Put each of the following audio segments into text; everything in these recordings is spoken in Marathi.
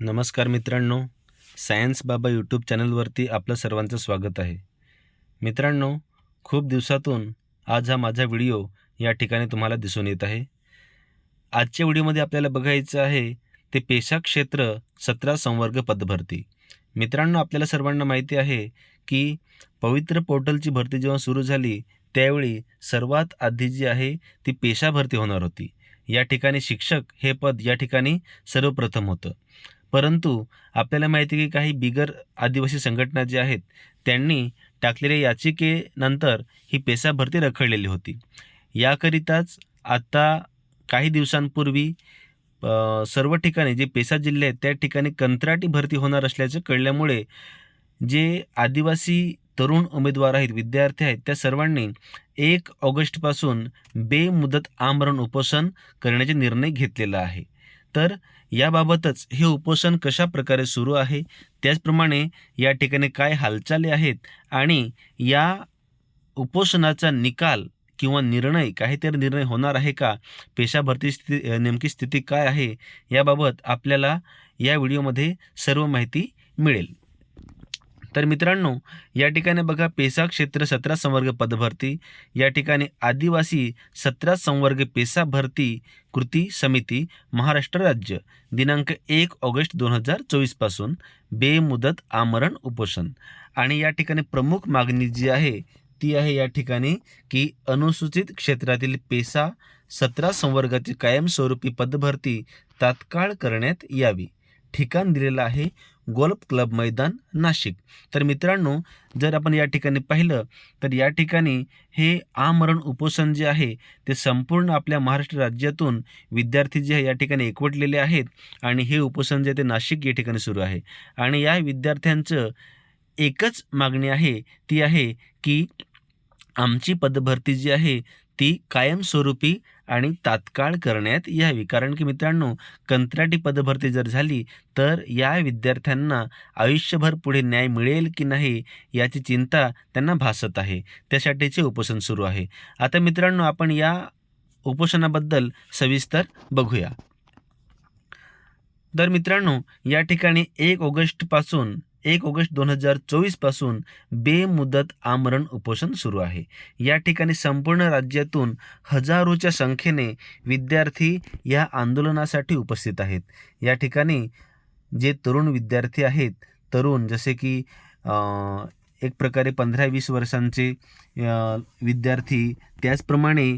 नमस्कार मित्रांनो सायन्स बाबा यूट्यूब चॅनलवरती आपलं सर्वांचं स्वागत आहे. मित्रांनो खूप दिवसातून आज हा माझा व्हिडिओ या ठिकाणी तुम्हाला दिसून येत आहे. आजच्या व्हिडिओमध्ये आपल्याला बघायचं आहे ते पेशा क्षेत्र सतरा संवर्ग पदभरती. मित्रांनो आपल्याला सर्वांना माहिती आहे की पवित्र पोर्टलची भरती जेव्हा सुरू झाली त्यावेळी सर्वात आधी जी आहे ती पेशा भरती होणार होती. या ठिकाणी शिक्षक हे पद या ठिकाणी सर्वप्रथम होतं. परंतु आपल्याला माहिती आहे की काही बिगर आदिवासी संघटना ज्या आहेत त्यांनी टाकलेल्या याचिकेनंतर ही पेसा भरती रखडलेली होती. याकरिताच आत्ता काही दिवसांपूर्वी सर्व ठिकाणी जे पेसा जिल्हे आहेत त्या ठिकाणी कंत्राटी भरती होणार असल्याचं कळल्यामुळे जे आदिवासी तरुण उमेदवार आहेत विद्यार्थी आहेत त्या सर्वांनी एक ऑगस्टपासून बेमुदत आमरण उपोषण करण्याचे निर्णय घेतलेला आहे. तर याबाबतच हे उपोषण कशा प्रकारे सुरू आहे? त्याचप्रमाणे या ठिकाणी काय हालचाली आहेत? आणि या उपोषणाचा निकाल किंवा निर्णय काहीतरी निर्णय होणार आहे का? पेशा भरती स्थिती नेमकी स्थिती काय आहे? याबाबत आपल्याला या व्हिडिओमध्ये सर्व माहिती मिळेल. तर मित्रांनो या ठिकाणी बघा पेसा क्षेत्र सतरा संवर्ग पदभरती या ठिकाणी आदिवासी सतरा संवर्ग पेसा भरती कृती समिती महाराष्ट्र राज्य दिनांक एक ऑगस्ट दोन हजार चोवीसपासून बेमुदत आमरण उपोषण. आणि या ठिकाणी प्रमुख मागणी जी आहे ती आहे या ठिकाणी की अनुसूचित क्षेत्रातील पेसा सतरा संवर्गाची कायमस्वरूपी पदभरती तात्काळ करण्यात यावी. ठिकाण दिलेलं आहे गोल्फ क्लब मैदान नाशिक. तर मित्रांनो जर आपण या ठिकाणी पाहिलं तर या ठिकाणी हे आमरण उपोषण जे आहे ते संपूर्ण आपल्या महाराष्ट्र राज्यातून विद्यार्थी जे आहे या ठिकाणी एकवटलेले आहेत आणि हे उपोषण जे आहे ते नाशिक या ठिकाणी सुरू आहे. आणि या विद्यार्थ्यांचं एकच मागणी आहे ती आहे की आमची पदभरती जी आहे ती कायमस्वरूपी आणि तात्काळ करण्यात यावी. कारण की मित्रांनो कंत्राटी पदभरती जर झाली तर या विद्यार्थ्यांना आयुष्यभर पुढे न्याय मिळेल की नाही याची चिंता त्यांना भासत आहे. त्यासाठीचे उपोषण सुरू आहे. आता मित्रांनो आपण या उपोषणाबद्दल सविस्तर बघूया. तर मित्रांनो या ठिकाणी एक ऑगस्टपासून एक ऑगस्ट दोन हजार चोवीसपासून बेमुदत आमरण उपोषण सुरू आहे. या ठिकाणी संपूर्ण राज्यातून हजारोच्या संख्येने विद्यार्थी या आंदोलनासाठी उपस्थित आहेत. या ठिकाणी जे तरुण विद्यार्थी आहेत तरुण जसे की एक प्रकारे पंधरा वीस वर्षांचे विद्यार्थी त्याचप्रमाणे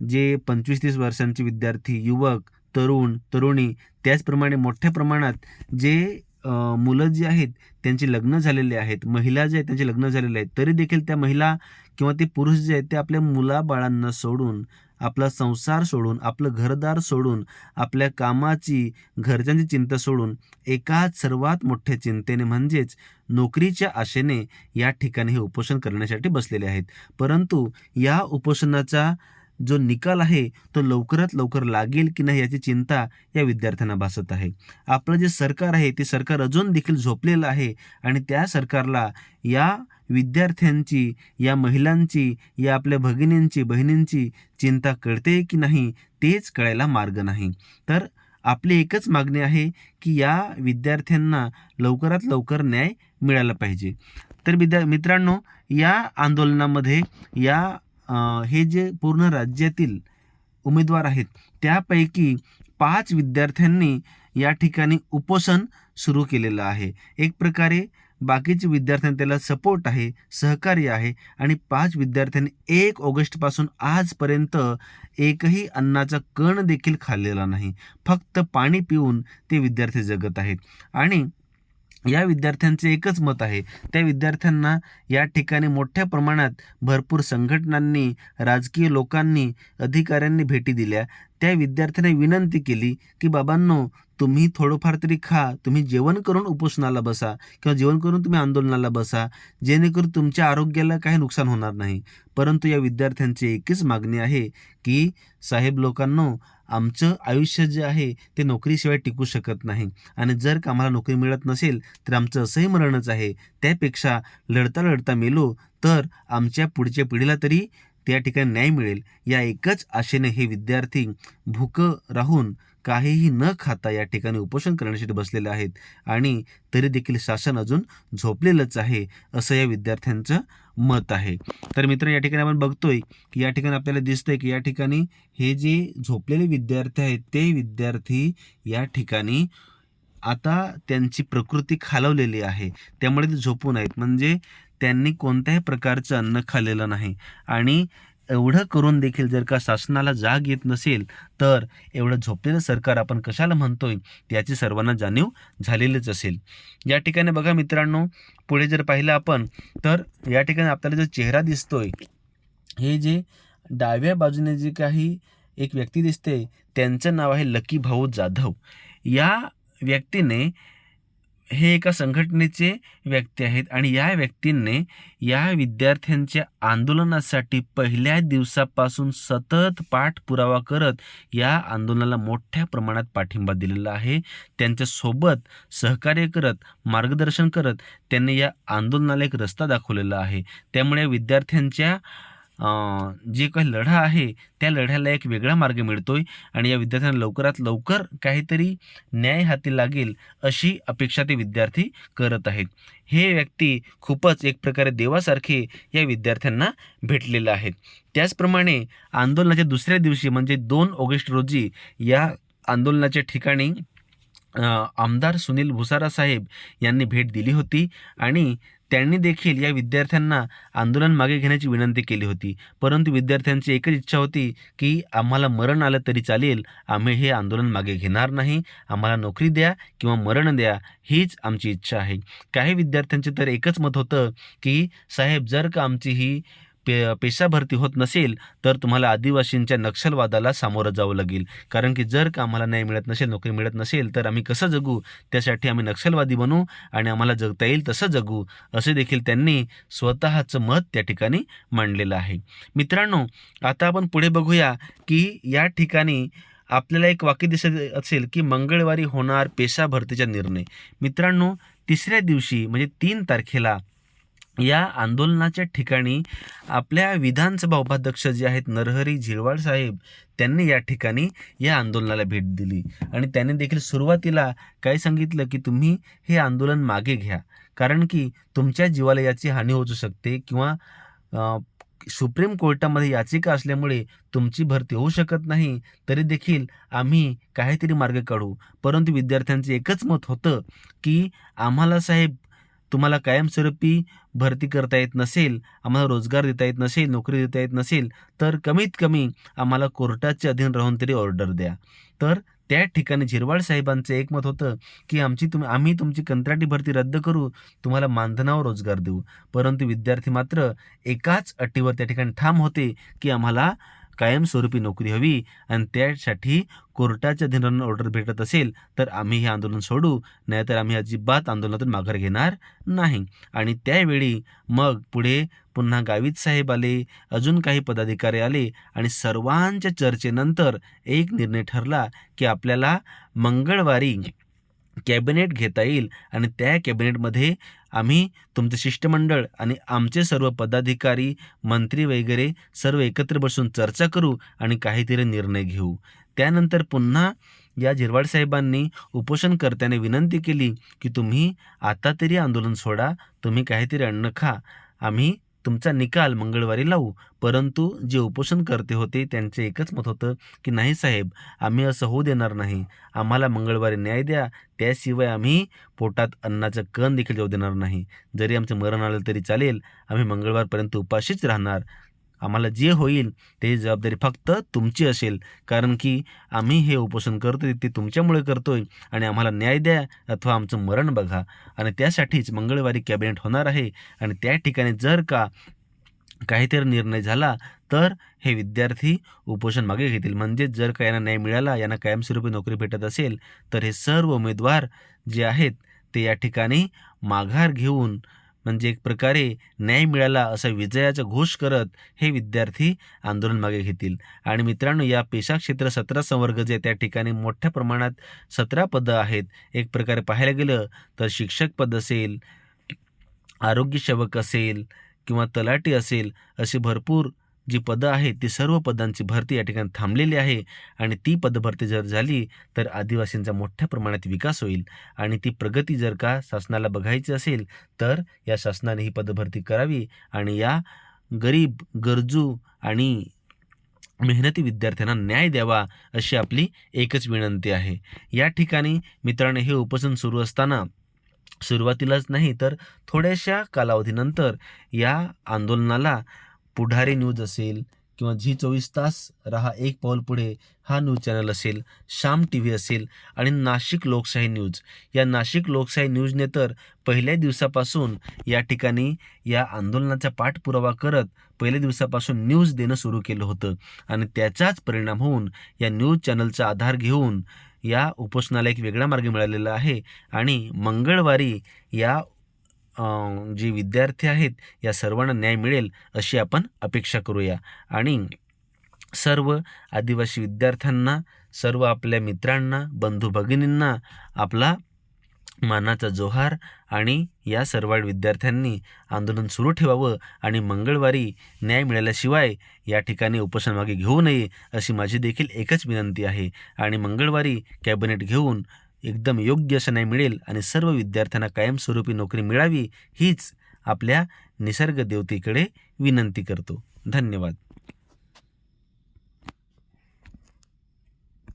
जे पंचवीस तीस वर्षांचे विद्यार्थी युवक तरुण तरुणी त्याचप्रमाणे मोठ्या प्रमाणात जे मुलं जी आहेत त्यांची लग्न झालेले आहेत महिला जे आहेत त्यांचे लग्न झालेले आहेत तरी देखील त्या महिला किंवा ते पुरुष जे आहेत ते आपल्या मुलाबाळांना सोडून आपला संसार सोडून आपलं घरदार सोडून आपल्या कामाची घरच्यांची चिंता सोडून एका सर्वात मोठ्या चिंतेने म्हणजेच नोकरीच्या आशेने या ठिकाणी हे उपोषण करण्यासाठी बसलेले आहेत. परंतु या उपोषणाचा जो निकाल आहे तो लवकरात लवकर लागेल की नाही याची चिंता या विद्यार्थ्यांना भासत आहे. आपलं जे सरकार आहे ते सरकार अजून देखील झोपलेलं आहे आणि त्या सरकारला या विद्यार्थ्यांची या महिलांची या आपल्या भगिनींची बहिणींची चिंता कळते की नाही तेच कळायला मार्ग नाही. तर आपली एकच मागणी आहे की या विद्यार्थ्यांना लवकरात लवकर न्याय मिळाला पाहिजे. तर विद्या मित्रांनो या आंदोलनामध्ये या हे जे पूर्ण राज्यातील उमेदवार आहेत त्यापैकी पाच विद्यार्थ्यांनी या ठिकाणी उपोषण सुरू केलेलं आहे. एक प्रकारे बाकीचे विद्यार्थ्यांनी त्याला सपोर्ट आहे सहकार्य आहे आणि पाच विद्यार्थ्यांनी एक ऑगस्टपासून आजपर्यंत एकही अन्नाचा कण देखील खाल्लेला नाही. फक्त पाणी पिऊन ते विद्यार्थी जगत आहेत. आणि या विद्यार्थ्यांचे एकच मत आहे. त्या विद्यार्थ्यांना या ठिकाणी मोठ्या प्रमाणात भरपूर संघटनांनी राजकीय लोकांनी अधिकाऱ्यांनी भेटी दिल्या. त्या विद्यार्थ्याने विनंती केली की बाबांनो तुम्ही थोडंफार तरी खा. तुम्ही जेवण करून उपोषणाला बसा किंवा जेवण करून तुम्ही आंदोलनाला बसा. जेणेकरून तुमच्या आरोग्याला काही नुकसान होणार नाही. परंतु या विद्यार्थ्यांची एकच मागणी आहे की साहेब लोकांनो आमचं आयुष्य जे आहे ते नोकरीशिवाय टिकू शकत नाही. आणि जर का आम्हाला नोकरी मिळत नसेल तर आमचं असंही मरणच आहे. त्यापेक्षा लढता लढता मेलो तर आमच्या पुढच्या पिढीला तरी त्या ठिकाणी न्याय मिळेल. या एकच आशेने हे विद्यार्थी भूक राहून काहीही न खाता या ठिकाणी उपोषण करण्यासाठी बसलेले आहेत. आणि तरी देखील शासन अजून झोपलेलंच आहे असं या विद्यार्थ्यांचं मत आहे. तर मित्र या ठिकाणी आपण बघतोय की या ठिकाणी आपल्याला दिसतंय की या ठिकाणी हे जे झोपलेले विद्यार्थी आहेत ते विद्यार्थी या ठिकाणी आता त्यांची प्रकृती खालवलेली आहे. त्यामुळे ते झोपून आहेत. म्हणजे त्यांनी कोणत्याही प्रकारचं अन्न खाल्लेलं नाही. आणि एवढं करून देखील जर का शासनाला जाग येत नसेल तर एवढं झोपलेलं सरकार आपण कशाला म्हणतोय याची सर्वांना जाणीव झालेलीच असेल. या ठिकाणी बघा मित्रांनो पुढे जर पाहिलं आपण तर या ठिकाणी आपल्याला जो चेहरा दिसतोय हे जे डाव्या बाजूने जे काही एक व्यक्ती दिसते त्यांचं नाव आहे लकी भाऊ जाधव. या व्यक्तीने हे एका संघटनेचे व्यक्ती आहेत आणि या व्यक्तींनी या विद्यार्थ्यांच्या आंदोलनासाठी पहिल्या दिवसापासून सतत पाठपुरावा करत या आंदोलनाला मोठ्या प्रमाणात पाठिंबा दिलेला आहे. त्यांच्यासोबत सहकार्य करत मार्गदर्शन करत त्यांनी या आंदोलनाला एक रस्ता दाखवलेला आहे. त्यामुळे या विद्यार्थ्यांच्या जे काही लढा आहे त्या लढ्याला एक वेगळा मार्ग मिळतोय आणि या विद्यार्थ्यांना लवकरात लवकर काहीतरी न्याय हाती लागेल अशी अपेक्षा ते विद्यार्थी करत आहेत. हे व्यक्ती खूपच एक प्रकारे देवासारखे या विद्यार्थ्यांना भेटलेलं आहेत. त्याचप्रमाणे आंदोलनाच्या दुसऱ्या दिवशी म्हणजे दोन ऑगस्ट रोजी या आंदोलनाच्या ठिकाणी आमदार सुनील भुसारा साहेब यांनी भेट दिली होती आणि त्यांनी देखील या विद्यार्थ्यांना आंदोलन मागे घेण्याची विनंती केली होती. परंतु विद्यार्थ्यांची एकच इच्छा होती की आम्हाला मरण आलं तरी चालेल. आम्ही हे आंदोलन मागे घेणार नाही. आम्हाला नोकरी द्या किंवा मरण द्या हीच आमची इच्छा आहे. काही विद्यार्थ्यांचे तर एकच मत होतं की साहेब जर का आमची ही पे पेशा भरती होत नसेल तर तुम्हाला आदिवासींच्या नक्षलवादाला सामोरं जावं लागेल. कारण की जर का आम्हाला न्याय मिळत नसेल नोकरी मिळत नसेल तर आम्ही कसं जगू? त्यासाठी आम्ही नक्षलवादी बनू आणि आम्हाला जगता येईल तसं जगू असे देखील त्यांनी स्वतःचं मत त्या ठिकाणी मांडलेलं आहे. मित्रांनो आता आपण पुढे बघूया की या ठिकाणी आपल्याला एक वाक्य दिसत असेल की मंगळवारी होणार पेशा भरतीचा निर्णय. मित्रांनो तिसऱ्या दिवशी म्हणजे तीन तारखेला या आंदोलनाच्या ठिकाणी आपल्या विधानसभा उपाध्यक्ष जे आहेत नरहरी झिरवाळ साहेब त्यांनी या ठिकाणी या आंदोलनाला भेट दिली. आणि त्यांनी देखील सुरुवातीला काय सांगितलं की तुम्ही हे आंदोलन मागे घ्या. कारण की तुमच्या जीवाला याची हानी होऊ शकते किंवा सुप्रीम कोर्टामध्ये याचिका असल्यामुळे तुमची भरती होऊ शकत नाही तरी देखील आम्ही काहीतरी मार्ग काढू. परंतु विद्यार्थ्यांचं एकच मत होतं की आम्हाला साहेब तुम्हाला कायमस्वरूपी भरती करता येत नसेल आम्हाला रोजगार देता येत नसेल नोकरी देता येत नसेल तर कमीत कमी आम्हाला कोर्टाच्या अधीन राहून तरी ऑर्डर द्या. तर त्या ठिकाणी झिरवाळ साहेबांचं एकमत होतं की आमची तुम आम्ही तुमची कंत्राटी भरती रद्द करू तुम्हाला मानधनावर रोजगार देऊ. परंतु विद्यार्थी मात्र एकाच अटीवर त्या ठिकाणी ठाम होते की आम्हाला कायमस्वरूपी नोकरी हवी आणि त्यासाठी कोर्टाच्या अधीन ऑर्डर भेटत असेल तर आम्ही हे आंदोलन सोडू. नाहीतर आम्ही अजिबात आंदोलनातून माघार घेणार नाही. आणि त्यावेळी मग पुढे पुन्हा गावित साहेब आले अजून काही पदाधिकारी आले आणि सर्वांच्या चर्चेनंतर एक निर्णय ठरला की आपल्याला मंगळवारी कॅबिनेट घेता येईल. आणि त्या कॅबिनेटमध्ये आम्ही तुमचं शिष्टमंडळ आणि आमचे सर्व पदाधिकारी मंत्री वगैरे सर्व एकत्र बसून चर्चा करू आणि काहीतरी निर्णय घेऊ. त्यानंतर पुन्हा या झिरवाड साहेबांनी उपोषणकर्त्याने विनंती केली की तुम्ही आता तरी आंदोलन सोडा तुम्ही काहीतरी अन्न खा. आम्ही तुमचा निकाल मंगळवारी लावू. परंतु जे उपोषणकर्ते होते त्यांचे एकच मत होतं की नाही साहेब आम्ही असं होऊ देणार नाही. आम्हाला मंगळवारी न्याय द्या. त्याशिवाय आम्ही पोटात अन्नाचं कण देखील जाऊ देणार नाही. जरी आमचं मरण आलं तरी चालेल. आम्ही मंगळवारपर्यंत उपाशीच राहणार. आम्हाला जे होईल ते जबाबदारी फक्त तुमची असेल. कारण की आम्ही हे उपोषण करतोय ते तुमच्यामुळे करतोय आणि आम्हाला न्याय द्या अथवा आमचं मरण बघा. आणि त्यासाठीच मंगळवारी कॅबिनेट होणार आहे आणि त्या ठिकाणी जर का काहीतरी निर्णय झाला तर हे विद्यार्थी उपोषण मागे घेतील. म्हणजेच जर का यांना न्याय मिळाला यांना कायमस्वरूपी नोकरी भेटत असेल तर हे सर्व उमेदवार जे आहेत ते या ठिकाणी माघार घेऊन म्हणजे एक प्रकारे न्याय मिळाला असा विजयाचा घोष करत हे विद्यार्थी आंदोलन मागे घेतील. आणि मित्रांनो या पेशा क्षेत्र सतरा संवर्ग जे त्या ठिकाणी मोठ्या प्रमाणात सतरा पदं आहेत एक प्रकारे पाहायला गेलं तर शिक्षक पद असेल आरोग्य सेवक असेल किंवा तलाटी असेल असे भरपूर जी पदं आहेत ती सर्व पदांची भरती या ठिकाणी थांबलेली आहे आणि ती पदभरती जर झाली तर आदिवासींचा मोठ्या प्रमाणात विकास होईल आणि ती प्रगती जर का शासनाला बघायची असेल तर या शासनाने ही पदभरती करावी आणि या गरीब गरजू आणि मेहनती विद्यार्थ्यांना न्याय द्यावा अशी आपली एकच विनंती आहे. या ठिकाणी मित्रांनो हे उपोषण सुरू असताना सुरुवातीलाच नाही तर थोड्याशा कालावधीनंतर या आंदोलनाला पुढारी न्यूज असेल किंवा झी चोवीस तास रहा एक पाऊल पुढे हा न्यूज चॅनल असेल शाम टी व्ही असेल आणि नाशिक लोकशाही न्यूज. या नाशिक लोकशाही न्यूजने तर पहिल्या दिवसापासून या ठिकाणी या आंदोलनाचा पाठपुरावा करत पहिल्या दिवसापासून न्यूज देणं सुरू केलं होतं. आणि त्याचाच परिणाम होऊन या न्यूज चॅनलचा आधार घेऊन या उपोषणाला एक वेगळा मार्ग मिळालेला आहे. आणि मंगळवारी या जे विद्यार्थी आहेत या सर्वांना न्याय मिळेल अशी आपण अपेक्षा करूया. आणि सर्व आदिवासी विद्यार्थ्यांना सर्व आपल्या मित्रांना बंधू भगिनींना आपला मानाचा जोहार आणि या सर्व विद्यार्थ्यांनी आंदोलन सुरू ठेवावं आणि मंगळवारी न्याय मिळाल्याशिवाय या ठिकाणी उपोषण मागे घेऊ नये अशी माझी देखील एकच विनंती आहे. आणि मंगळवारी कॅबिनेट घेऊन एकदम योग्य असं नाही मिळेल आणि सर्व विद्यार्थ्यांना कायमस्वरूपी नोकरी मिळावी हीच आपल्या निसर्ग देवतेकडे विनंती करतो. धन्यवाद.